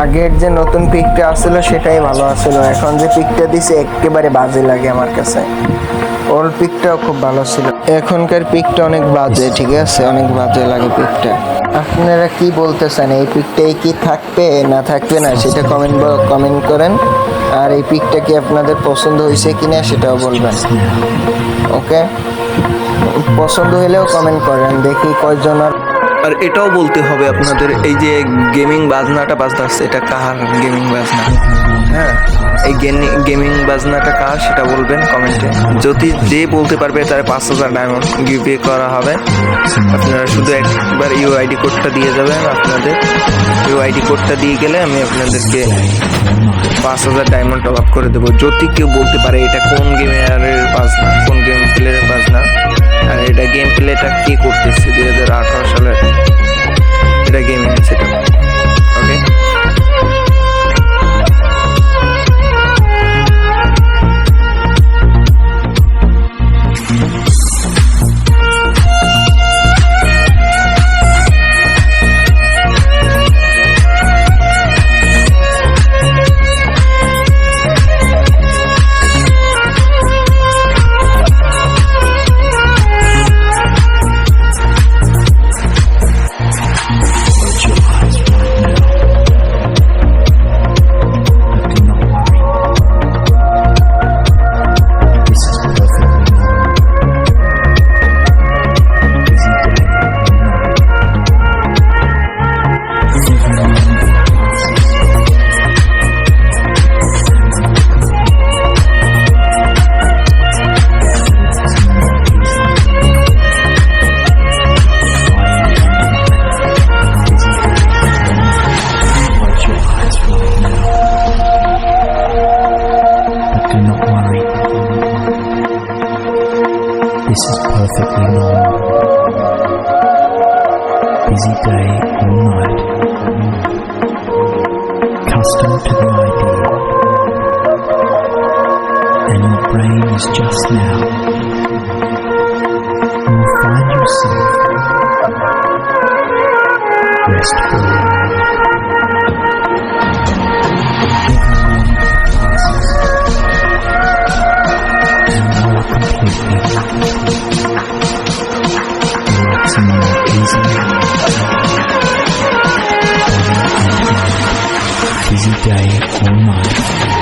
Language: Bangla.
আগের যে নতুন পিকটা আসছিল সেটাই ভালো আসছিল। এখন যে পিকটা দিছে একেবারে বাজে লাগে আমার কাছে। ওল্ড পিকটাও খুব ভালো ছিল। এখনকার পিকটা অনেক বাজে, ঠিক আছে? অনেক বাজে লাগে পিকটা। আপনারা কি বলতেছেন এই পিকটাই কি থাকবে না থাকবে না সেটা কমেন্ট কমেন্ট করেন। আর এই পিকটা কি আপনাদের পছন্দ হয়েছে কি না সেটাও বলবেন। ওকে পছন্দ হলেও কমেন্ট করেন। দেখি কয়জন আর আর এটাও বলতে হবে আপনাদের, এই যে গেমিং বাজনাটা বাজতেছে এটা কার গেমিং বাজনা? হ্যাঁ এই গেমিং বাজনাটা কার সেটা বলবেন কমেন্টে। যদি যে বলতে পারবে তার পাঁচ হাজার ডায়মন্ড গিভে করা হবে। আপনারা শুধু একবার ইউআইডি কোডটা দিয়ে যাবেন আপনাদের। ইউআইডি কোডটা দিয়ে গেলে আমি আপনাদেরকে পাঁচ হাজার ডায়মন্ড টপ আপ করে দেবো। যদি কেউ বলতে পারে এটা কোন গেমের বাজনা, কোন গেম প্লেয়ারের বাজনা, আর এটা গেম প্লেটা কে Busy day or night. Custom to the idea. And your brain is just now. You will find yourself restful. Day or night.